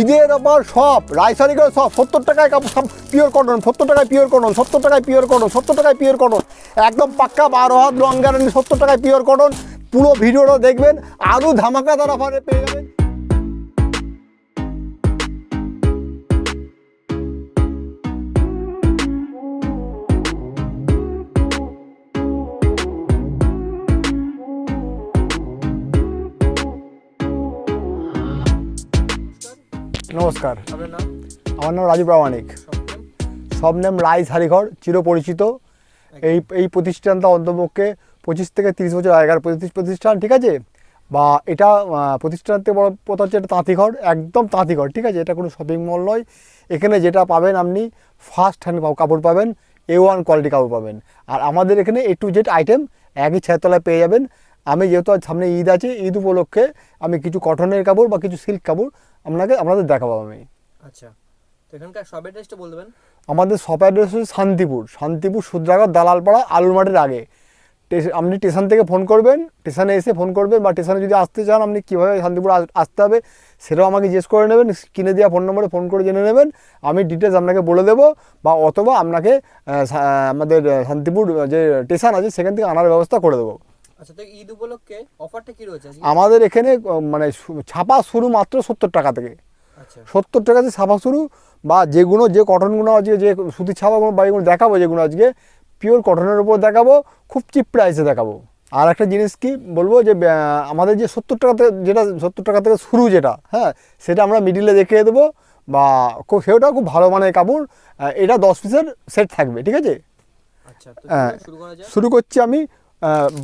ঈদের অফার সব রাইসারি করে সব, সত্তর টাকায় সব পিওর কটন সত্তর টাকায় পিওর কটন সত্তর টাকায় পিওর কটন সত্তর টাকায় পিওর কটন একদম পাক্কা বারো হাত লং গ্যারান্টি সত্তর টাকায় পিওর কটন পুরো ভিডিওটা দেখবেন আরও ধামাকাদার অফারে পেয়ে যাবেন। নমস্কার। আমার নাম রাজু প্রামাণিক সব নাম রাইস হারিঘর চিরপরিচিত। এই এই প্রতিষ্ঠানটা অন্তপক্ষে পঁচিশ থেকে তিরিশ বছর আগেকার প্রতি- প্রতিষ্ঠান ঠিক আছে? বা এটা প্রতিষ্ঠান থেকে বড় কথা হচ্ছে এটা তাঁতিঘর একদম তাঁতিঘর ঠিক আছে? এটা কোনো শপিং মল নয়। এখানে যেটা পাবেন আপনি ফার্স্ট হ্যান্ড কাপড় পাবেন এ ওয়ান কোয়ালিটি কাপড় পাবেন। আর আমাদের এখানে এ টু জেড আইটেম একই ছায়াতলায় পেয়ে যাবেন। আমি যেহেতু সামনে ঈদ আছে ঈদ উপলক্ষে আমি কিছু কটনের কাপড় বা কিছু সিল্ক কাপড় আপনাকে আপনাদের দেখাবো আমি। আচ্ছা তো এখানকার সব অ্যাড্রেসটা বলতে পারেন আমাদের শপ অ্যাড্রেস হচ্ছে শান্তিপুর শান্তিপুর সুদ্রাগর দালালপাড়া আলুর মাঠের আগে আপনি স্টেশন থেকে ফোন করবেন স্টেশনে এসে ফোন করবেন বা স্টেশনে যদি আসতে চান আপনি কীভাবে শান্তিপুর আসতে হবে সেটাও আমাকে জিজ্ঞেস করে নেবেন কিনে দেওয়া ফোন নম্বরে ফোন করে জেনে নেবেন। আমি ডিটেলস আপনাকে বলে দেবো বা অথবা আপনাকে আমাদের শান্তিপুর যে স্টেশন আছে সেখান থেকে আনার ব্যবস্থা করে দেবো। আচ্ছা তো ঈদ উপলক্ষে অফারটা কি রয়েছে আমাদের এখানে মানে ছাপা শুরু মাত্র সত্তর টাকা থেকে। আচ্ছা। সত্তর থেকে ছাপা শুরু বা যেগুলো যে কটনগুলো আজকে যে সুতির ছাপাগুলো বা এগুলো দেখাবো যেগুলো আজকে পিওর কটনের উপর দেখাবো খুব চিপ প্রাইসে দেখাবো। আর একটা জিনিস কি বলব যে আমাদের যে সত্তর টাকা থেকে যেটা সত্তর টাকা থেকে শুরু যেটা হ্যাঁ সেটা আমরা মিডিলে দেখিয়ে দেবো বা খুব সেটাও খুব ভালো মানের কাপড় এটা দশ পিসের সেট থাকবে ঠিক আছে? আচ্ছা হ্যাঁ। শুরু করছি আমি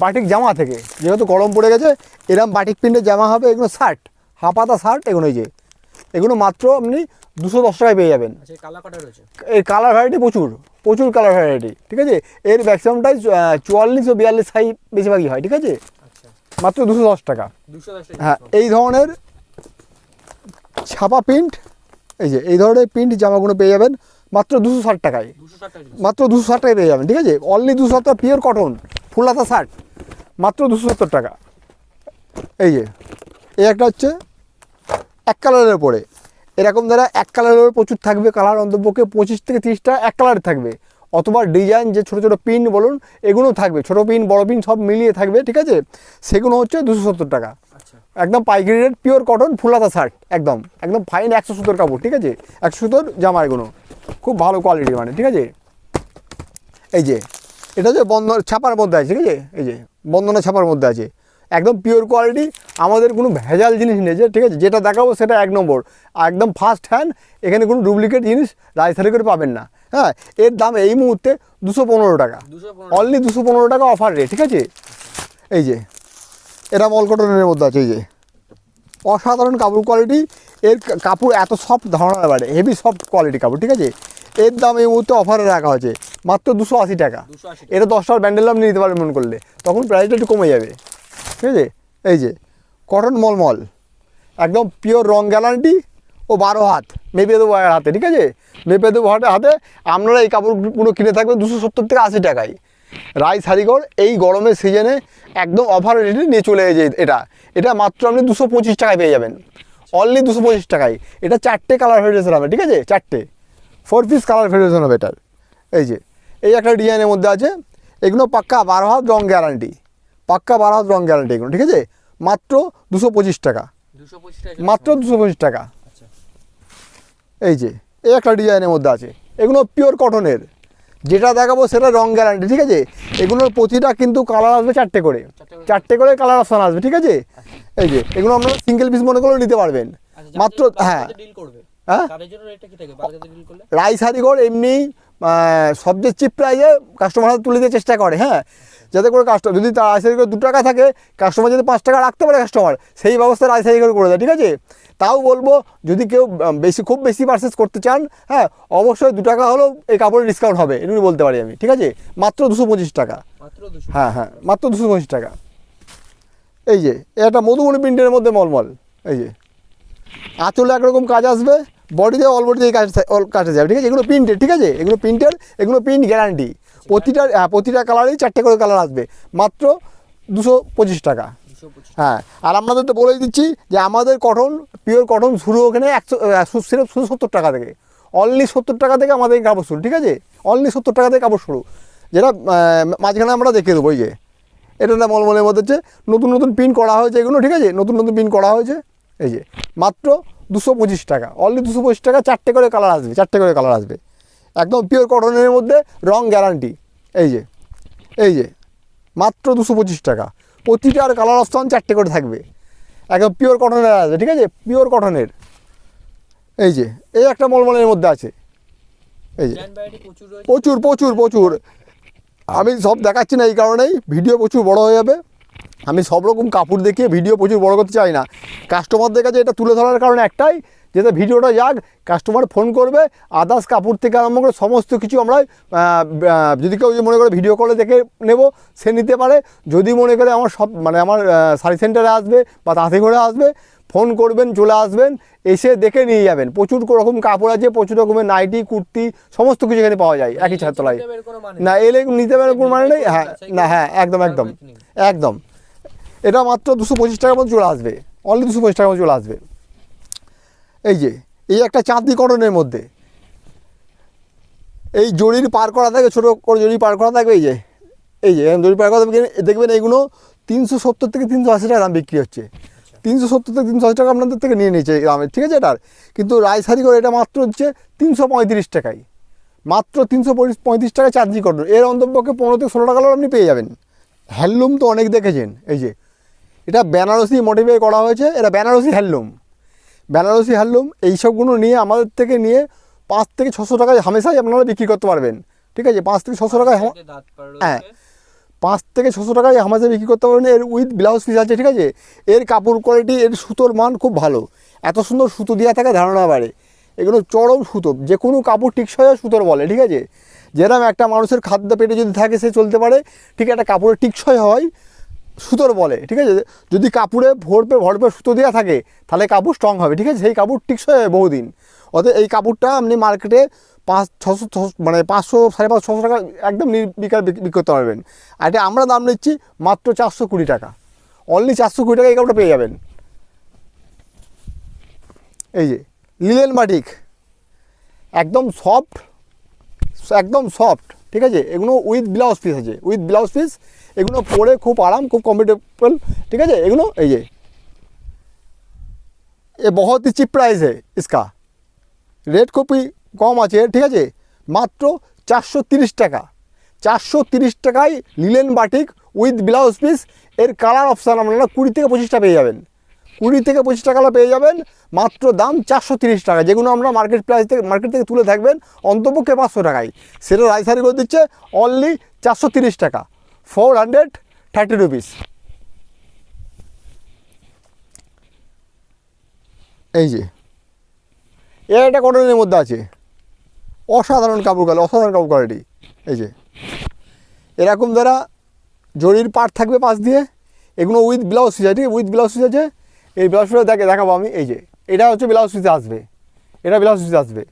বাটিক জামা থেকে। যেহেতু গরম পড়ে গেছে এরম বাটিক প্রিন্টের জামা হবে এগুলো শার্ট। হাফাতা শার্ট এগুলো এই যে। এগুলো মাত্র আপনি দুশো দশ টাকায় পেয়ে যাবেন। আচ্ছা এর কালার ভ্যারাইটি প্রচুর প্রচুর কালার ভ্যারাইটি ঠিক আছে? এর ম্যাক্সিমামটাই চুয়াল্লিশ ও বিয়াল্লিশ সাইজ বেশিরভাগই হয় ঠিক আছে? আচ্ছা। মাত্র দুশো দশ টাকা। হ্যাঁ এই ধরনের ছাপা প্রিন্ট এই যে এই ধরনের প্রিন্ট জামাগুলো পেয়ে যাবেন। মাত্র দুশো ষাট টাকায়। মাত্র দুশো ষাট টাকায় পেয়ে যাবেন ঠিক আছে? অনলি দুশো টাকা পিওর কটন ফুল হাতা শার্ট মাত্র দুশো সত্তর টাকা। এই যে এই একটা হচ্ছে এক কালারের উপরে। এরকম দ্বারা এক কালারের উপরে প্রচুর থাকবে কালার অন্তপক্ষে পঁচিশ থেকে তিরিশটা এক কালারের থাকবে। অথবা ডিজাইন যে ছোটো ছোটো পিন বলুন এগুলো থাকবে। ছোটো পিন বড় পিন সব মিলিয়ে থাকবে ঠিক আছে? সেগুলো হচ্ছে দুশো সত্তর টাকা। একদম পাইকারি রেট পিওর কটন ফুলাতা শার্ট একদম। একদম ফাইন একশো সুতোর কাপড় ঠিক আছে? একশো সুতোর জামা এগুলো। খুব ভালো কোয়ালিটি মানে ঠিক আছে? এই যে এটা হচ্ছে বন্ধন ছাপার মধ্যে আছে ঠিক আছে? এই যে বন্ধনা ছাপার মধ্যে আছে। একদম পিওর কোয়ালিটি আমাদের কোনো ভেজাল জিনিস নেই যে ঠিক আছে? যেটা দেখাবো সেটা এক নম্বর। একদম ফার্স্ট হ্যান্ড এখানে কোনো ডুপ্লিকেট জিনিস রাজধানী করে পাবেন না। হ্যাঁ এর দাম এই মুহূর্তে দুশো পনেরো টাকা। অনলি দুশো পনেরো টাকা অফার রেট ঠিক আছে? এই যে এটা মল কটনের মধ্যে আছে এই যে। অসাধারণ কাপড় কোয়ালিটি এর কাপড় এত সফট ধারণা বাড়ে হেভি সফট কোয়ালিটি কাপড় ঠিক আছে? এর দাম এই মুহূর্তে অফারে রাখা হয়েছে মাত্র দুশো আশি টাকা। এটা দশটার ব্যান্ডেল আপনি নিতে পারবেন মনে করলে তখন প্রাইসটা একটু কমে যাবে ঠিক আছে? এই যে কটন মলমল একদম পিওর রং গ্যারান্টি ও বারো হাত মেপে দেবো হাতে ঠিক আছে? মেপে দেবো হাতে হাতে আপনারা এই কাপড়গুলো কিনে থাকবেন দুশো সত্তর থেকে আশি টাকায়। রাই শাড়িঘর এই গরমের সিজনে একদম অফার রেটে নিয়ে চলে গেছে এটা। এটা মাত্র আপনি দুশো পঁচিশ টাকায় পেয়ে যাবেন। অনলি দুশো পঁচিশ টাকায়। এটা চারটে কালার ভেরিয়েশন হবে ঠিক আছে? চারটে। ফোর পিস কালার ভেরিয়েশন হবে এটার। এই যে এই একটা ডিজাইনের মধ্যে আছে। এগুলো পাক্কা বারো হাত রং গ্যারান্টি পাক্কা বারো হাত রং গ্যারান্টি এগুলো ঠিক আছে? মাত্র দুশো পঁচিশ টাকা। মাত্র দুশো পঁচিশ টাকা। আচ্ছা। এই যে এই একটা ডিজাইনের মধ্যে আছে। এগুলো পিওর কটনের যেটা দেখাবো সেটা রং গ্যারান্টি ঠিক আছে? এগুলোর প্রতিটা কিন্তু কালার আসবে চারটে করে। চারটে করে। কালার অপশান আসবে ঠিক আছে? এই যে এগুলো আপনারা সিঙ্গেল পিস মনে করেও নিতে পারবেন। আচ্ছা মাত্র হ্যাঁ। রাইসারিগড় হ্যাঁ? রাইস হারিগড় এমনি সবচেয়ে চিপ প্রাইজে কাস্টমার তুলে দেওয়ার চেষ্টা করে হ্যাঁ? যাতে করে কাস্টমার যদি তার রাইস করে দু টাকা থাকে কাস্টমার যদি পাঁচ টাকা রাখতে পারে কাস্টমার সেই ব্যবস্থা রাইস করে করে দেয় ঠিক আছে? তাও বলব যদি কেউ বেশি খুব বেশি পারচেস করতে চান হ্যাঁ অবশ্যই দু টাকা হলেও এই কাপড়ের ডিসকাউন্ট হবে এটুকু বলতে পারি আমি ঠিক আছে? মাত্র দুশো পঁচিশ টাকা। হ্যাঁ হ্যাঁ মাত্র দুশো পঁচিশ টাকা। এই যে এ একটা মধুমণি প্রিন্টের মধ্যে মলমল এই যে। আঁচলে একরকম কাজ আসবে বডিতে অল বডিতে এই কাজ অল কাজে যাবে ঠিক আছে? এগুলো প্রিন্টের ঠিক আছে? এগুলো প্রিন্টের এগুলো প্রিন্ট গ্যারান্টি প্রতিটা হ্যাঁ প্রতিটা কালারেই চারটে করে কালার আসবে। মাত্র দুশো পঁচিশ টাকা। হ্যাঁ আর আপনাদের তো বলেই দিচ্ছি যে আমাদের কটন পিওর কটন শুরু ওখানে একশো সিরেপ শুধু সত্তর টাকা থেকে। অনলি সত্তর টাকা থেকে আমাদের কাপড় শুরু ঠিক আছে? অনলি সত্তর টাকা থেকে কাপড় শুরু। যেটা মাঝখানে আমরা দেখে দেবো এই যে। এটা না মলমলের মধ্যে হচ্ছে নতুন নতুন পিন করা হয়েছে এগুলো ঠিক আছে? নতুন নতুন পিন করা হয়েছে এই যে। মাত্র দুশো পঁচিশ টাকা। অনলি দুশো পঁচিশ টাকা চারটে করে কালার আসবে চারটে করে কালার আসবে। একদম পিওর কটনের মধ্যে রং গ্যারান্টি এই যে এই যে মাত্র দুশো পঁচিশ টাকা। প্রতিটার কালার অপশন চারটে করে থাকবে। একদম পিওর কটনের আছে ঠিক আছে? পিওর কটনের এই যে এই একটা মলমলের মধ্যে আছে। এই যে প্রচুর প্রচুর প্রচুর প্রচুর। আমি সব দেখাচ্ছি না এই কারণেই ভিডিও প্রচুর বড় হয়ে যাবে। আমি সব রকম কাপড় দেখিয়ে ভিডিও প্রচুর বড় করতে চাই না। কাস্টমারদের কাছে এটা তুলে ধরার কারণে একটাই যাতে ভিডিওটা যাক কাস্টমার ফোন করবে আদার্স কাপড় থেকে আরম্ভ করে সমস্ত কিছু আমরা যদি কেউ যদি মনে করে ভিডিও কলে দেখে নেব সে নিতে পারে। যদি মনে করে আমার সব মানে আমার শাড়ি সেন্টারে আসবে বা তাঁতি করে আসবে ফোন করবেন চলে আসবেন এসে দেখে নিয়ে যাবেন। প্রচুর রকম কাপড় আছে প্রচুর রকমের নাইটি কুর্তি সমস্ত কিছু এখানে পাওয়া যায় একই কোনো মানে না এলে নিতে পারে কোনো মানে নেই হ্যাঁ না হ্যাঁ একদম একদম। একদম এটা মাত্র দুশো পঁচিশ টাকার মতো চলে আসবে। অনলি দুশো পঁচিশ টাকার মতো চলে আসবে। এই যে এই একটা চাঁদনি কটনের মধ্যে। এই জরির পার করা থাকে ছোটো করে জরি পার করা থাকবে এই যে এই যে জরি পার করা থাকবে দেখবেন এইগুলো তিনশো সত্তর থেকে তিনশো আশি টাকা দাম বিক্রি হচ্ছে। তিনশো সত্তর থেকে তিনশো আশি টাকা আপনাদের থেকে নিয়ে নিয়েছে এই দামে ঠিক আছে এটার? কিন্তু রায়সারি করে এটা মাত্র হচ্ছে তিনশো পঁয়ত্রিশ টাকায়। মাত্র তিনশো পঁয়ত্রিশ টাকা চার্জি করুন এর অন্তপক্ষে পনেরো থেকে ষোলো টাকা আপনি পেয়ে যাবেন। হ্যান্ডলুম তো অনেক দেখেছেন এই যে। এটা বেনারসি মোটিভে করা হয়েছে এটা বেনারসি হ্যান্ডলুম। বেনারসি হ্যান্ডলুম এইসবগুলো নিয়ে আমাদের থেকে নিয়ে পাঁচ থেকে ছশো টাকায় হামেশাই আপনারা বিক্রি করতে পারবেন। ঠিক আছে? পাঁচ থেকে ছশো টাকায় হ্যাঁ। পাঁচ থেকে ছশো টাকায় হামাজে বিক্রি করতে পারবেন। এর উইথ ব্লাউজ পিস আছে ঠিক আছে? এর কাপড় কোয়ালিটি এর সুতোর মান খুব ভালো। এত সুন্দর সুতো দেওয়া থাকে ধারণা বাড়ে। এগুলো চরম সুতো। যে কোনো কাপড় টিকসই সুতোর বলে ঠিক আছে? যেরকম একটা মানুষের খাদ্য পেটে যদি থাকে সে চলতে পারে। ঠিক একটা কাপড়ের টিকসই হয় সুতোর বলে, ঠিক আছে? যদি কাপড়ে ভরপে ভরপে সুতো দেওয়া থাকে, তাহলে কাপড় স্ট্রং হবে, ঠিক আছে? সেই কাপড় টিকসই হয় বহুদিন। অতএব এই কাপড়টা আপনি মার্কেটে পাঁচ, ছশো মানে পাঁচশো, সাড়ে পাঁচ ছশো টাকা একদম নির্বিকার বিক্রি করতে পারবেন আর এটা আমরা দাম নিচ্ছি মাত্র চারশো কুড়ি টাকা। অনলি চারশো কুড়ি টাকা এই কাপড়টা পেয়ে যাবেন। এই যে, লিলেন বাটিক। একদম সফট একদম সফট ঠিক আছে? এগুলো উইথ ব্লাউজ পিস আছে। উইথ ব্লাউজ পিস এগুলো পরে খুব আরাম খুব কমফর্টেবল ঠিক আছে এগুলো এই যে ये बहुत ही चिप प्राइस है इसका রেট খুবই কম আছে ঠিক আছে মাত্র চারশো তিরিশ টাকা চারশো তিরিশ টাকায় linen batik with blouse piece এর কালার অপশান আপনারা কুড়ি থেকে পঁচিশটা পেয়ে যাবেন কুড়ি থেকে পঁচিশ টাকা পেয়ে যাবেন মাত্র দাম চারশো তিরিশ টাকা যেগুলো আমরা মার্কেট প্রাইস থেকে মার্কেট থেকে তুলে থাকবেন অন্তপক্ষে পাঁচশো টাকায় সেটা রাইসারি করে দিচ্ছে অনলি চারশো তিরিশ টাকা ফোর হান্ড্রেড থার্টি রুপিস এই যে, এর একটা কটনের মধ্যে আছে। অসাধারণ কাপড় কোয়ালিটি অসাধারণ কাপড় কোয়ালিটি এই যে, এরকম দ্বারা জরির পাট থাকবে পাশ দিয়ে, এগুলো উইথ ব্লাউজ পিস আছে? উইথ ব্লাউজ পিস আছে এই ব্লাউজ পিসটা দেখে দেখাবো আমি। এই যে, এটা হচ্ছে ব্লাউজ পিসে আসবে। এটা ব্লাউজ পিসে আসবে।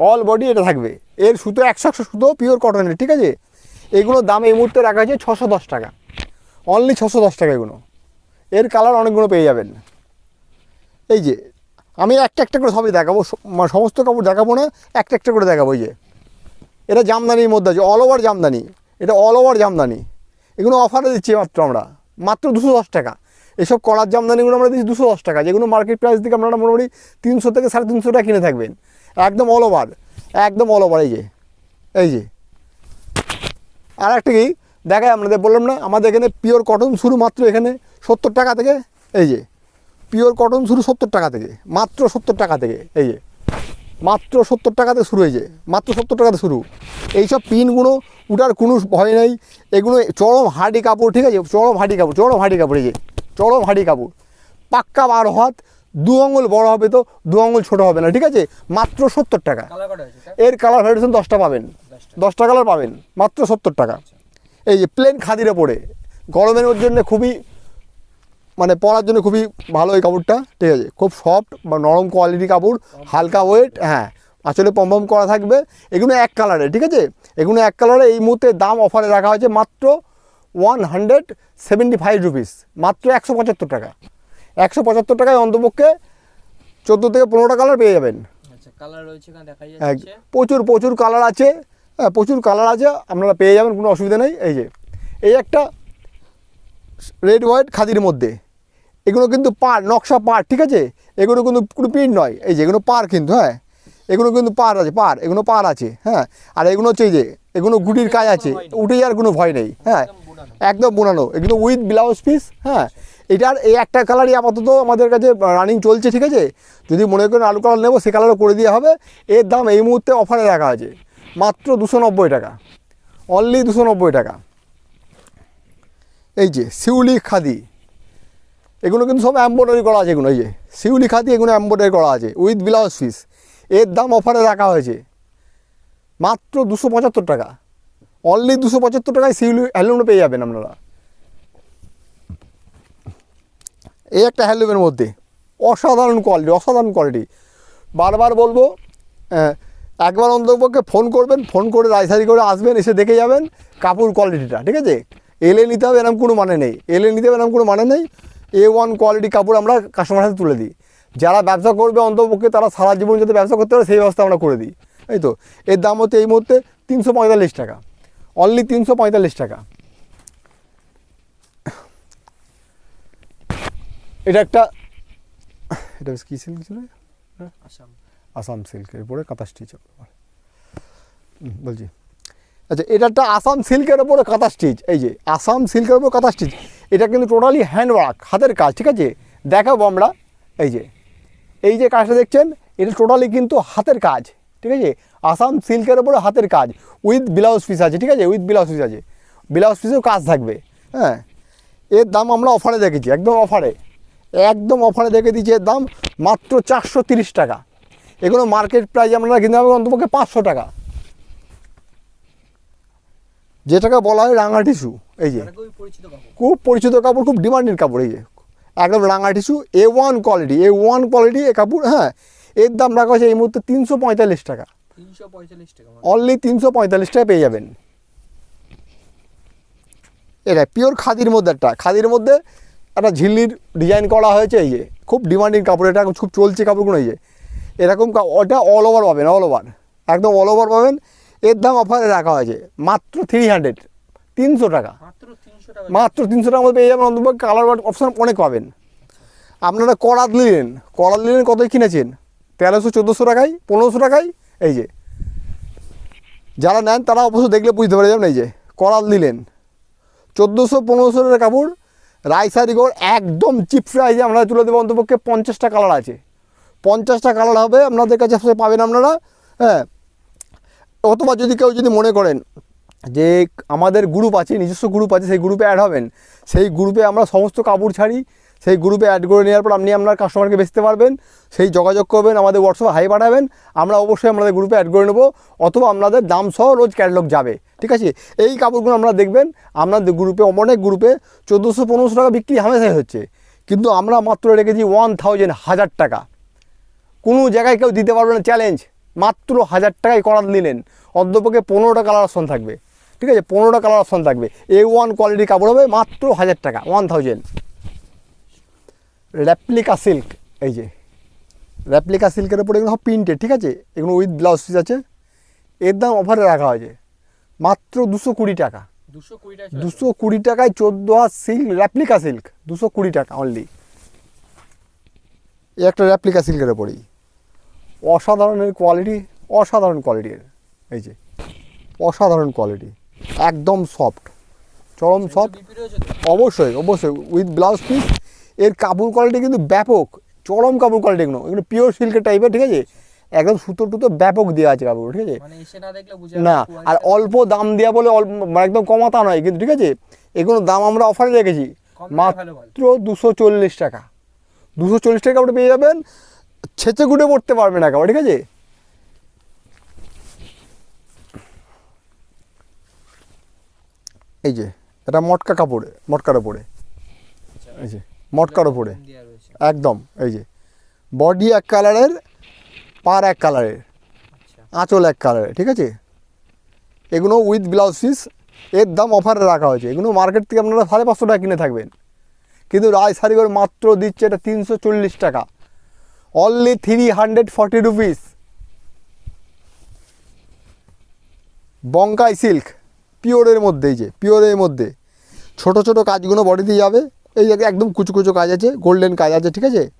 অল বডি এটা থাকবে। এর সুতো একশো একশো সুতো পিওর কটনের ঠিক আছে? এগুলোর দাম এই মুহূর্তে রাখা হয়েছে ছশো দশ টাকা। অনলি ছশো দশ টাকা এগুলো। এর কালার অনেকগুলো পেয়ে যাবেন। এই যে, আমি একটা একটা করে সবই দেখাবো। মানে সমস্ত কাপড় দেখাবো না, একটা একটা করে দেখাবো, এই যে। এটা জামদানির মধ্যে আছে অল ওভার জামদানি। এটা অল ওভার জামদানি। এগুলো অফারে দিচ্ছি মাত্র আমরা। মাত্র দুশো দশ টাকা। এসব কলার জামদানিগুলো আমরা দিচ্ছি দুশো দশ টাকা। যেগুলো মার্কেট প্রাইস থেকে আপনারা মোটামুটি তিনশো থেকে সাড়ে তিনশো টাকা কিনে থাকবেন। একদম অল ওভার একদম অল ওভার এই যে। এই যে। আর একটা কি? দেখায় আপনাদের বললাম না আমাদের এখানে পিওর কটন শুরু মাত্র এখানে সত্তর টাকা থেকে এই যে পিওর কটন শুরু সত্তর টাকা থেকে মাত্র সত্তর টাকা থেকে এই যে মাত্র সত্তর টাকাতে শুরু হয়েছে মাত্র সত্তর টাকাতে শুরু। এইসব পিনগুলো উঠার কোনো ভয় নেই এগুলো চরম হাডি কাপড় ঠিক আছে? চরম হাডি কাপড় চরম হাডি কাপড় এই যে চরম হাডি কাপড়। পাক্কা বারো হাত দু আঙুল বড় হবে তো দু আঙুল ছোটো হবে না ঠিক আছে? মাত্র সত্তর টাকা। এর কালার ভ্যারিয়েশন দশটা পাবেন। দশটা। কালার পাবেন মাত্র সত্তর টাকা। এই যে প্লেন খাদিরে পরে গরমের জন্য খুবই মানে পরার জন্য খুবই ভালো এই কাপড়টা ঠিক আছে? খুব সফট বা নরম কোয়ালিটি কাপড় হালকা ওয়েট হ্যাঁ। আসলে পম্পম করা থাকবে। এগুলো এক কালারে ঠিক আছে? এগুলো এক কালারে এই মুহূর্তে দাম অফারে রাখা হয়েছে মাত্র one hundred seventy five rupees মাত্র একশো পঁচাত্তর টাকা। একশো পঁচাত্তর টাকায় অন্তপক্ষে চোদ্দ থেকে পনেরোটা কালার পেয়ে যাবেন। আচ্ছা প্রচুর প্রচুর কালার আছে। প্রচুর কালার আছে, আপনারা পেয়ে যাবেন, কোনো অসুবিধা নেই। এই যে, এই একটা রেড হোয়াইট খাদির মধ্যে। এগুলো কিন্তু পার নকশা পার ঠিক আছে? এগুলো কিন্তু কোনো প্রিন্ট নয়। এই যে, এগুলো পার কিন্তু হ্যাঁ? এগুলো কিন্তু পার আছে পার এগুলো পার আছে হ্যাঁ? আর এগুলো হচ্ছে যে, এগুলো গুটির কাজ আছে, উঠে যাওয়ার কোনো ভয় নেই হ্যাঁ? একদম বোনানো একদম বোনানো এগুলো উইথ ব্লাউজ পিস হ্যাঁ? এটার এই একটা কালারই আপাতত আমাদের কাছে রানিং চলছে, ঠিক আছে? যদি মনে করেন আলু কালার নেব, সে কালারও করে দেওয়া হবে। এর দাম এই মুহূর্তে অফারে রাখা আছে। মাত্র দুশো নব্বই টাকা। অনলি দুশো নব্বই টাকা। এই যে, শিউলি খাদি। এগুলো কিন্তু সব এম্ব্রয়ডারি করা আছে এগুলো, এই যে, শিউলি খাদি এগুলো এম্ব্রয়ডারি করা আছে উইথ ব্লাউজ পিস এর দাম অফারে রাখা হয়েছে। মাত্র দুশো পঁচাত্তর টাকা। অনলি দুশো পঁচাত্তর টাকায় শিউলি হ্যান্ডলুমটা পেয়ে যাবেন আপনারা। এই একটা হ্যান্ডলুমের মধ্যে অসাধারণ কোয়ালিটি অসাধারণ কোয়ালিটি বারবার বলব একবার অন্তপক্ষে ফোন করবেন ফোন করে রাইসারি করে আসবেন, এসে দেখে যাবেন কাপড় কোয়ালিটিটা ঠিক আছে? এলে নিতে হবে এরকম কোনো মানে নেই। এলে নিতে হবে এরকম কোনো মানে নেই। এ ওয়ান কোয়ালিটি কাপড় আমরা কাস্টমার হাতে তুলে দিই। যারা ব্যবসা করবে অন্তপক্ষে তারা সারা জীবন যাতে ব্যবসা করতে পারে, সেই ব্যবস্থা আমরা করে দিই। এই তো, এর দাম হচ্ছে এই মুহূর্তে তিনশো পঁয়তাল্লিশ টাকা। অনলি তিনশো পঁয়তাল্লিশ টাকা। এটা একটা, এটা কী ছিল? আসাম। আসাম সিল্কের উপরে কাঁথা স্টিচ বলছি। আচ্ছা এটা একটা আসাম সিল্কের ওপরে কাঁথা স্টিচ। এই যে, আসাম সিল্কের উপর কাঁথা স্টিচ, এটা কিন্তু টোটালি হ্যান্ডওয়ার্ক হাতের কাজ, ঠিক আছে? দেখাবো আমরা, এই যে এই যে কাজটা দেখছেন, এটা টোটালি কিন্তু হাতের কাজ, ঠিক আছে? আসাম সিল্কের ওপরে হাতের কাজ উইথ ব্লাউজ পিস আছে, ঠিক আছে? উইথ ব্লাউজ পিস আছে। ব্লাউজ পিসেও কাজ থাকবে হ্যাঁ? এর দাম আমরা অফারে দেখেছি, একদম অফারে একদম অফারে দেখে দিচ্ছি এর দাম মাত্র চারশো টাকা। এগুলো মার্কেট প্রাইস আমরা কিনতে হবে অন্তপক্ষে পাঁচশো টাকা। যেটাকে বলা হয় রাঙা টিস্যু এই যে। খুব পরিচিত কাপড় খুব ডিমান্ডেড কাপড় এই যে। একদম রাঙা tissue A one quality A one quality এ কাপড় হ্যাঁ এর দাম রাখা হয়েছে এই মুহূর্তে তিনশো পঁয়তাল্লিশ টাকা। টাকা মানে। অনলি তিনশো পঁয়তাল্লিশ টাকা পেয়ে যাবেন। এটা পিওর খাদির মধ্যে একটা। খাদির মধ্যে একটা ঝিল্লির ডিজাইন করা হয়েছে এই যে। খুব ডিমান্ডিং কাপড় এটা খুব চলছে কাপড়গুলো এই যে। এরকম কা- ওটা অল ওভার পাবেন অল ওভার একদম অল ওভার পাবেন। এর দাম অফারে রাখা হয়েছে। মাত্র থ্রি হান্ড্রেড তিনশো টাকা। মাত্র তিনশো টাকা। টাকার মধ্যে পেয়ে যাবেন অন্তত কালার অপশান অনেক পাবেন। আপনারা করাত নিলেন। করাত নিলেন কতই কিনেছেন? তেরোশো চোদ্দোশো টাকায় পনেরোশো টাকায় এই যে। যারা নেন তারা অবশ্য দেখলে বুঝতে পারে যাবেন এই যে। করাত নিলেন। চোদ্দোশো পনেরোশো টাকার কাপড় রাইসারিগড় একদম চিপ প্রাইজে আমরা তুলে দেবো অন্তপক্ষে পঞ্চাশটা কালার আছে। পঞ্চাশটা কালার হবে, আপনাদের কাছে পাবেন আপনারা হ্যাঁ। অথবা যদি কেউ যদি মনে করেন যে আমাদের গ্রুপ আছে, নিজস্ব গ্রুপ আছে, সেই গ্রুপে অ্যাড হবেন। সেই গ্রুপে আমরা সমস্ত কাপড় ছাড়ি, সেই গ্রুপে অ্যাড করে নেওয়ার পর আপনি আপনার কাস্টমারকে বেচতে পারবেন। সেই যোগাযোগ করবেন, আমাদের হোয়াটসঅ্যাপে হাই পাঠাবেন। আমরা অবশ্যই আমাদের গ্রুপে অ্যাড করে নেব, অথবা আপনাদের দাম সহ রোজ ক্যাটালগ যাবে, ঠিক আছে? এই কাপড়গুলো আপনারা দেখবেন, আপনাদের গ্রুপে অনেক গ্রুপে চোদ্দোশো পনেরোশো টাকা বিক্রি হামেশাই হচ্ছে। কিন্তু আমরা মাত্র রেখেছি ওয়ান থাউজেন্ড হাজার টাকা। কোনো জায়গায় কেউ দিতে পারবে না চ্যালেঞ্জ মাত্র হাজার টাকায় করার নিলেন অন্তপক্ষে পনেরোটা কালার অপশন থাকবে। ঠিক আছে? পনেরোটা কালার অপশন থাকবে। এ ওয়ান কোয়ালিটির কাপড় হবে মাত্র হাজার টাকা ওয়ান থাউজেন্ড র্যাপ্লিকা সিল্ক এই যে। র্যাপ্লিকা সিল্কের উপরে এগুলো প্রিন্টেড ঠিক আছে? এগুলো উইথ ব্লাউজ পিস আছে। এর দাম অফারে রাখা হয়েছে। মাত্র দুশো কুড়ি টাকা। দুশো কুড়ি দুশো কুড়ি টাকায় চোদ্দ হাত সিল্ক র্যাপ্লিকা সিল্ক দুশো কুড়ি টাকা অনলি এই একটা র্যাপ্লিকা সিল্কের ওপরেই অসাধারণের কোয়ালিটি অসাধারণ কোয়ালিটির এই যে অসাধারণ কোয়ালিটি একদম সফট চরম সফট অবশ্যই অবশ্যই উইথ ব্লাউজ পিস এর কাপড় কোয়ালিটি কিন্তু ব্যাপক চরম কাপড় কোয়ালিটি এগুলো এগুলো পিওর সিল্কের টাইপের ঠিক আছে? একদম সুতো টুতো ব্যাপক দেওয়া আছে কাপড় ঠিক আছে? মানে না আর অল্প দাম দেওয়া বলে মানে একদম কমাতা নয় কিন্তু ঠিক আছে? এগুলো দাম আমরা অফারে রেখেছি। মাত্র দুশো চল্লিশ টাকা। দুশো চল্লিশ টাকা আপনি পেয়ে যাবেন ছেচে গুটে পড়তে পারবেন না কাপড় ঠিক আছে? এই যে, এটা মটকা কাপড়ে, মটকার ওপরে। এই যে, মটকার ওপরে। একদম, এই যে। বডি এক কালারের, পার এক কালারের। আঁচল এক কালারের, ঠিক আছে? এগুলো উইথ ব্লাউজ পিস, এর দাম অফারে রাখা হয়েছে। এগুলো মার্কেট থেকে আপনারা সাড়ে পাঁচশো টাকা কিনে থাকবেন। কিন্তু রায় শাড়িগুলো মাত্র দিচ্ছে এটা তিনশো চল্লিশ টাকা। Only three hundred forty rupees Bomkai silk পিওরের মধ্যে এই যে পিওরের মধ্যে। ছোট ছোট কাজগুলো বডিতে যাবে। এই যে একদম কুচু কুচু কাজ আছে গোল্ডেন কাজ আছে ঠিক আছে?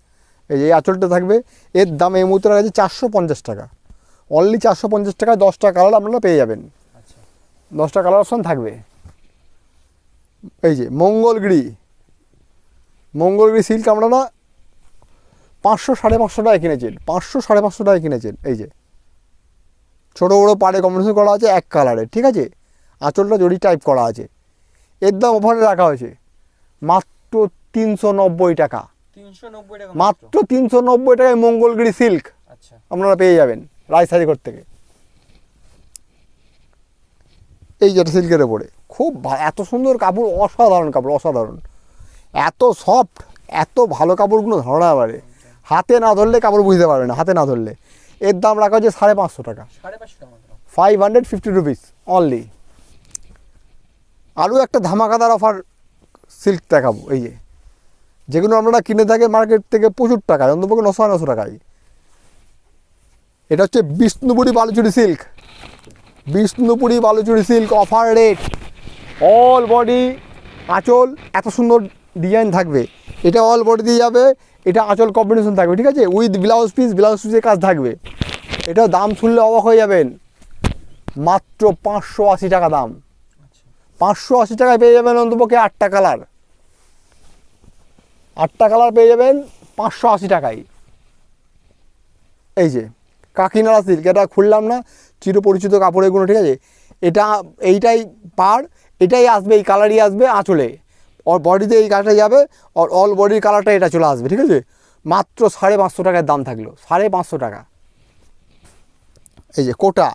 এই যে এই আঁচলটা থাকবে। এর দাম এই মুহূর্তে আছে চারশো পঞ্চাশ টাকা। অনলি চারশো পঞ্চাশ টাকায় দশটা কালার আপনারা পেয়ে যাবেন। আচ্ছা। দশটা কালার অপশন থাকবে। এই যে মঙ্গলগিরি মঙ্গলগিরি সিল্ক আপনারা পাঁচশো সাড়ে পাঁচশো টাকায় কিনেছেন পাঁচশো সাড়ে পাঁচশো টাকায় কিনেছেন এই যে। ছোটো বড়ো পাড়ে কম্বিনেশন করা আছে এক কালারে ঠিক আছে? আঁচলটা জড়ি টাইপ করা আছে। এর দাম ওখানে রাখা হয়েছে মাত্র তিনশো নব্বই টাকা। মাত্র? তিনশো নব্বই টাকায় মঙ্গলগিরি সিল্ক আচ্ছা। আপনারা পেয়ে যাবেন রাজশাহীগড় থেকে। এই যেটা সিল্কের ওপরে খুব এত সুন্দর কাপড় অসাধারণ কাপড় অসাধারণ। এত সফট এত ভালো কাপড়গুলো ধারণা পারে হাতে না ধরলে কাপড় বুঝতে পারবে না হাতে না ধরলে। এর দাম রাখা হচ্ছে সাড়ে পাঁচশো টাকা। Five hundred fifty rupees only আরও একটা ধামাকাদার অফার সিল্ক দেখাবো এই যে। যেগুলো আপনারা কিনে থাকে মার্কেট থেকে প্রচুর টাকায় অন্তপক্ষে নশো নশো টাকায়। এটা হচ্ছে Bishnupuri Baluchari silk Bishnupuri Baluchari silk offer rate all body আঁচল এত সুন্দর ডিজাইন থাকবে। এটা অল বডি দিয়ে যাবে। এটা আঁচল কম্বিনেশন থাকবে, ঠিক আছে? উইথ ব্লাউজ পিস ব্লাউজ পিসের কাজ থাকবে। এটা দাম শুনলে অবাক হয়ে যাবেন। মাত্র পাঁচশো আশি টাকা দাম। পাঁচশো আশি টাকায় পেয়ে যাবেন অন্তপক্ষে আটটা কালার। আটটা কালার পেয়ে যাবেন পাঁচশো আশি টাকায়। এই যে, কাকিনাড়া সিল্ক এটা খুললাম না, চিরপরিচিত কাপড় এগুলো ঠিক আছে? এটা, এইটাই পার এটাই আসবে, এই কালারই আসবে আঁচলে। ওর বডিতে এই কালারটা যাবে আর অল বডির কালারটা এটা চলে আসবে, ঠিক আছে? মাত্র সাড়ে পাঁচশো টাকার দাম থাকল, সাড়ে পাঁচশো টাকা। এই যে কোটা,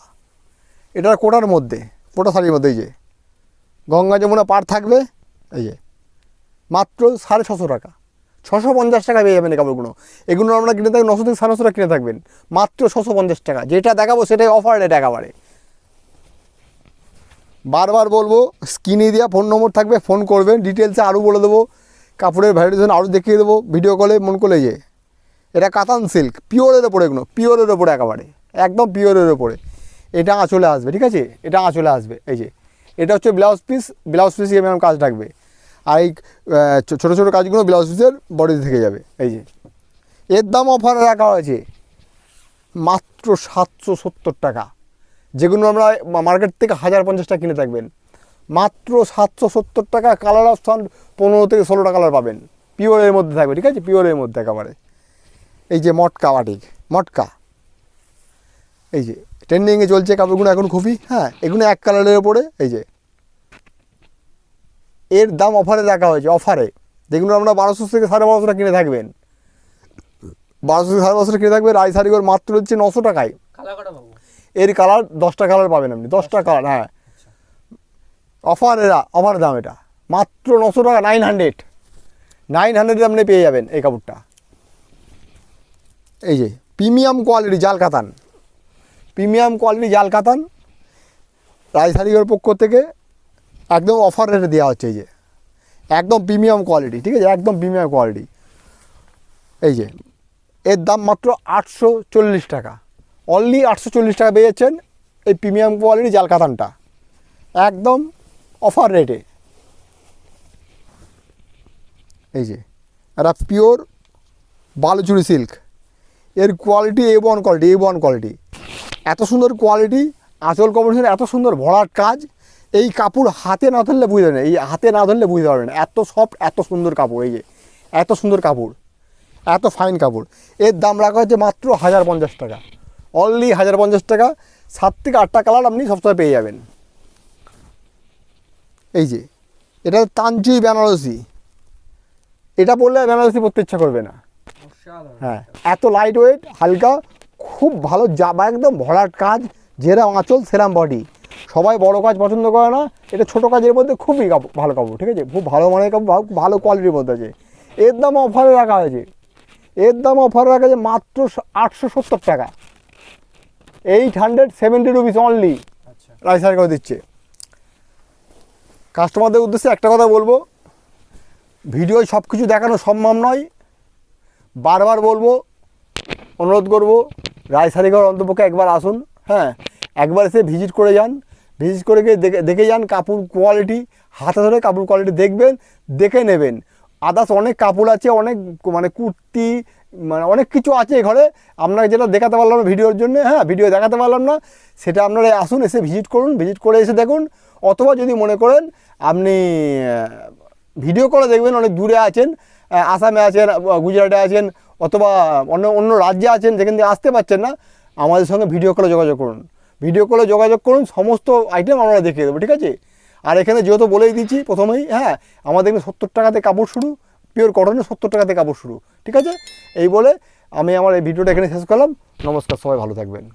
এটার কোটার মধ্যে, কোটা শাড়ির মধ্যে এই যে, গঙ্গা যমুনা পার থাকবে, এই যে, মাত্র সাড়ে ছশো টাকা। ছশো পঞ্চাশ টাকা পেয়ে যাবেন এই কাপড়গুলো। এগুলো আপনারা কিনে থাকবেন নশো থেকে সাড়ে নশো টাকা কিনে থাকবেন। মাত্র ছশো পঞ্চাশ টাকা। যেটা দেখাবো সেটাই অফার রেট একেবারে। বারবার বলব স্ক্রিনে দেওয়া ফোন নম্বর থাকবে ফোন করবেন ডিটেলসে আরও বলে দেবো, কাপড়ের ভ্যারিয়েশন আরও দেখিয়ে দেবো ভিডিও কলে মন করলে যে, এটা কাতান সিল্ক পিওরের ওপরে এগুলো পিওরের ওপরে একেবারে, একদম পিওরের ওপরে, এটা আঁচলে আসবে, ঠিক আছে? এটা আঁচলে আসবে, এই যে, এটা হচ্ছে ব্লাউজ পিস ব্লাউজ পিস এরকম কাজ থাকবে, আর এই ছোটো ছোটো কাজগুলো ব্লাউজ পিসের বডিতে থেকে যাবে, এই যে, এর দাম অফারে রাখা হয়েছে, মাত্র সাতশো সত্তর টাকা। যেগুলো আমরা মার্কেট থেকে হাজার পঞ্চাশ টাকা কিনে থাকবেন। মাত্র সাতশো সত্তর টাকা কালার অপশান পনেরো থেকে ষোলোটা কালার পাবেন। পিওরের মধ্যে থাকবে, ঠিক আছে? পিওরের মধ্যে একেবারে। এই যে মটকা বাটিক মটকা। এই যে ট্রেন্ডিংয়ে চলছে কাপড়গুলো এখন খুবই হ্যাঁ এগুলো এক কালারের ওপরে এই যে। এর দাম অফারে রাখা হয়েছে অফারে যেগুলো আমরা বারোশো থেকে সাড়ে বারোশো টাকা কিনে থাকবেন। বারোশো থেকে সাড়ে বারোশো টাকা কিনে থাকবেন রায় শাড়িগুলো মাত্র হচ্ছে নশো টাকায়। এর কালার দশটা কালার পাবেন আপনি দশটা কালার হ্যাঁ। অফার এরা অফার দাম এটা। মাত্র নশো টাকা নাইন হান্ড্রেড নাইন হান্ড্রেডে আপনি পেয়ে যাবেন এই কাপড়টা। এই যে প্রিমিয়াম কোয়ালিটি জাল কাতান প্রিমিয়াম কোয়ালিটি জাল কাতান রাজশাড়ির পক্ষ থেকে একদম অফার রেটে দেওয়া হচ্ছে এই যে। একদম প্রিমিয়াম কোয়ালিটি ঠিক আছে? একদম প্রিমিয়াম কোয়ালিটি এই যে এর দাম মাত্র আটশো চল্লিশ টাকা। অনলি আটশো চল্লিশ টাকা পেয়ে যাচ্ছেন এই প্রিমিয়াম কোয়ালিটি জাল কাতানটা একদম অফার রেটে এই যে, এটা পিওর বালুচুরি সিল্ক এর quality A one quality A one quality এত সুন্দর কোয়ালিটি আঁচল কম্বিনেশন এত সুন্দর ভরাট কাজ। এই কাপড় হাতে না ধরলে বুঝতে না। এই হাতে না ধরলে বুঝতে পারবে না। এত সফট এত সুন্দর কাপড়, এই যে। এত সুন্দর কাপড়। এত ফাইন কাপড়। এর দাম রাখা হচ্ছে মাত্র হাজার পঞ্চাশ টাকা। অনলি হাজার পঞ্চাশ টাকা সাত থেকে আটটা কালার আপনি সবসময় পেয়ে যাবেন। এই যে এটা তাঞ্চুই বেনারসি। এটা পরলে বেনারসি পরতে ইচ্ছা করবে না। হ্যাঁ এত লাইট ওয়েট হালকা খুব ভালো জামা একদম ভরাট কাজ যেরাম আঁচল সেরাম বডি সবাই বড় কাজ পছন্দ করে না এটা ছোটো কাজের মধ্যে খুবই কাপড় ভালো কাপড় ঠিক আছে? খুব ভালো মানের কাপড় ভালো- ভালো কোয়ালিটির মধ্যে আছে। এর দাম অফারে রাখা হয়েছে। এর দাম অফারে রাখা আছে মাত্র আটশো সত্তর টাকা। Eight hundred seventy rupees only rice রাইসার করে দিচ্ছে। কাস্টমারদের উদ্দেশ্যে একটা কথা বলব। ভিডিওয় সব কিছু দেখানো সম্ভব নয়। বারবার বলব অনুরোধ করব রায়সারিঘর অন্তপক্ষে একবার আসুন হ্যাঁ একবার এসে ভিজিট করে যান। ভিজিট করে গিয়ে দেখে দেখে যান কাপড় কোয়ালিটি হাতে ধরে কাপড় কোয়ালিটি দেখবেন দেখে নেবেন। আদার্স অনেক কাপড় আছে, অনেক মানে কুর্তি মানে অনেক কিছু আছে ঘরে। আপনাকে যেটা দেখাতে পারলাম না ভিডিওর জন্য হ্যাঁ ভিডিও দেখাতে পারলাম না, সেটা আপনারা আসুন, এসে ভিজিট করুন ভিজিট করে এসে দেখুন। অথবা যদি মনে করেন আপনি ভিডিও করে দেখবেন, অনেক দূরে আছেন আসামে আছেন গুজরাটে আছেন, অথবা অন্য অন্য রাজ্যে আছেন, যেখান থেকে আসতে পারছেন না, আমাদের সঙ্গে ভিডিও কলে যোগাযোগ করুন। ভিডিও কলে যোগাযোগ করুন, সমস্ত আইটেম আমরা দেখিয়ে দেবো, ঠিক আছে? আর এখানে যেহেতু বলেই দিচ্ছি প্রথমেই হ্যাঁ আমাদের এখানে সত্তর টাকাতে কাপড় শুরু পিওর কটনে সত্তর টাকাতে কাপড় শুরু, ঠিক আছে? এই বলে আমি আমার এই ভিডিওটা এখানে শেষ করলাম। নমস্কার, সবাই ভালো থাকবেন।